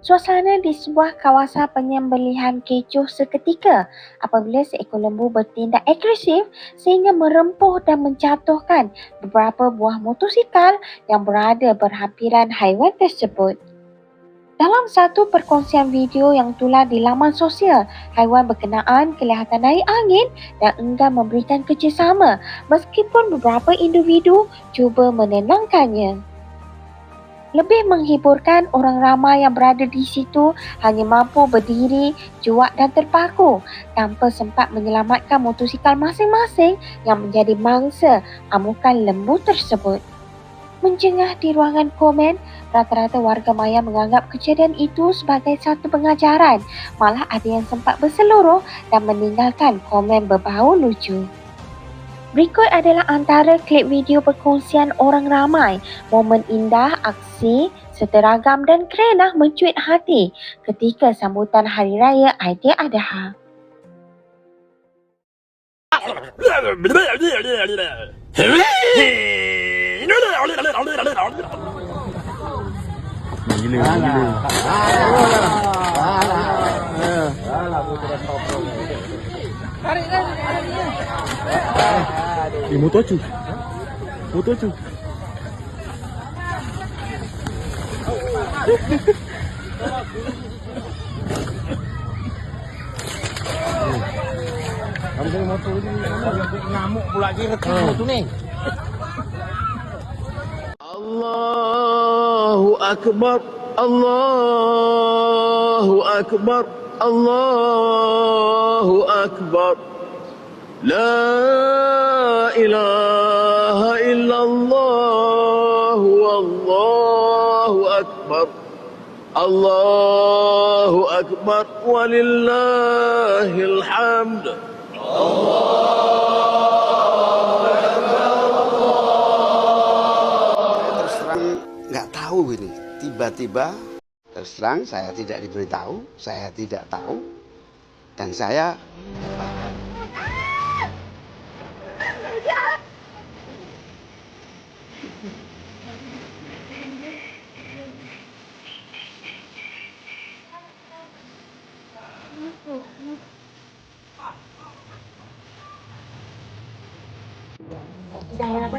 Suasana di sebuah kawasan penyembelihan kecoh seketika apabila seekor lembu bertindak agresif sehingga merempuh dan menjatuhkan beberapa buah motosikal yang berada berhampiran haiwan tersebut. Dalam satu perkongsian video yang tular di laman sosial, haiwan berkenaan kelihatan naik angin dan enggan memberikan kerjasama meskipun beberapa individu cuba menenangkannya. Lebih menghiburkan orang ramai yang berada di situ hanya mampu berdiri, cuak dan terpaku tanpa sempat menyelamatkan motosikal masing-masing yang menjadi mangsa amukan lembu tersebut. Menjengah di ruangan komen, rata-rata warga maya menganggap kejadian itu sebagai satu pengajaran. Malah ada yang sempat berseluruh dan meninggalkan komen berbau lucu. Berikut adalah antara klip video perkongsian orang ramai. Momen indah, aksi, seteragam dan kerenah mencuit hati ketika sambutan Hari Raya Aidiladha. Gila, gila. Eh, motor cu. Motor cu. Kamu dari motor ni ngamuk pula dia retak ha. tu nih. Allahu akbar. Allahu akbar. Allahu akbar. لا إله إلا الله والله أكبر الله أكبر ولله الحمد terus terang nggak tahu ini tiba-tiba terus terang saya tidak diberitahu saya tidak tahu dan saya Yang mana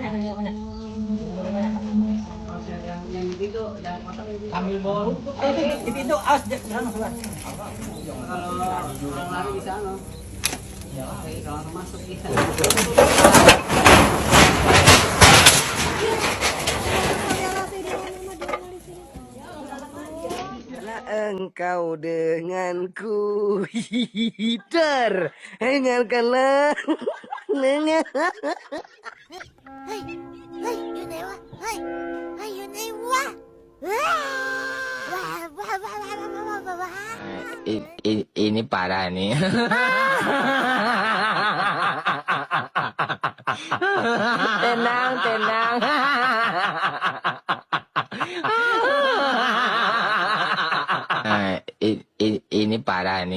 Sambil bawa rumput. Eh, di pintu as di sana Kalau orang lari di sana. Ya, kalau masuk di sana. engkau denganku. Hider dengarkanlah. Nengah hei, hei, yunewa hai hai yunewa wah wah wah wah wah wah wah wah ini parah nih. Tenang tenang.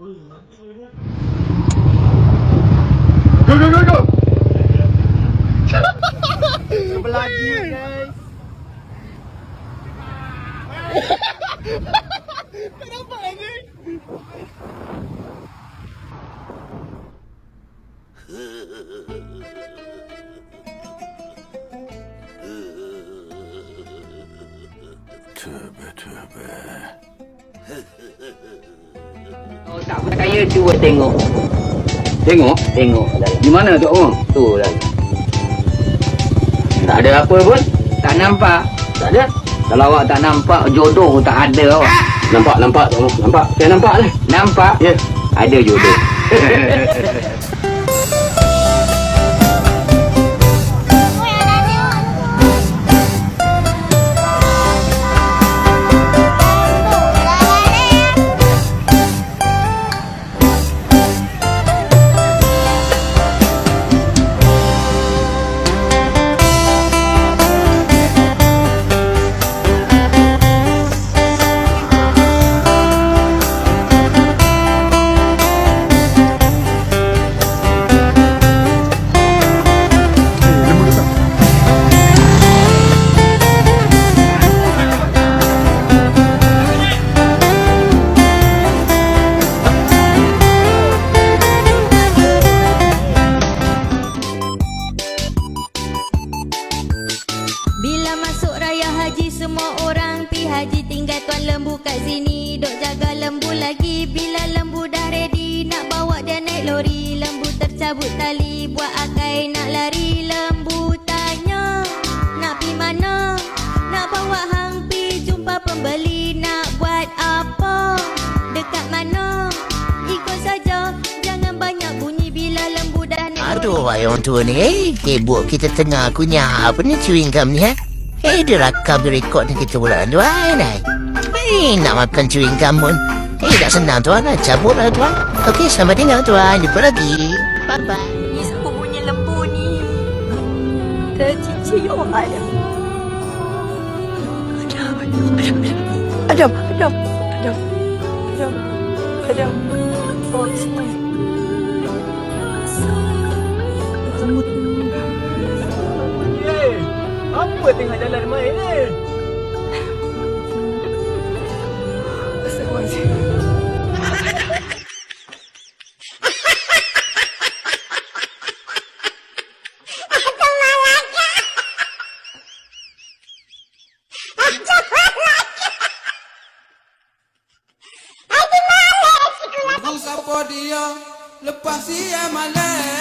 Go, go, go, go. lagi guys Kalau tak percaya cuba tengok. Tengok, tengok dalam. Di mana tu orang? Tu dalam. Tak ada apa pun. Tak nampak. Tak ada. Kalau awak tak nampak, jodoh tak ada awak. Nampak, nampak tu. Nampak. Saya nampak lah. Nampak? Ya. Ada jodoh. tercabut tali buat akai nak lari lembu tanya nak pi mana nak bawa hang pi jumpa pembeli nak buat apa dekat mana ikut saja jangan banyak bunyi bila lembu dah lori. Aduh, orang tua ni, eh. Kebuk kita tengah kunyah apa ni chewing gum ni, eh. Eh, dia rakam dia rekod ni kita pula tuan, eh. Eh, nak makan chewing gum pun. Eh, tak senang tuan, lah. cabut lah tuan. Okey, selamat tinggal tuan. Jumpa lagi. Bye-bye. Ni siapa bunyi lembu ni? Tercicir oh ada. Adam, Adam, Adam, Adam, Adam, Adam. Oh, sini. Apa tengah jalan main ni? Aku siapa dia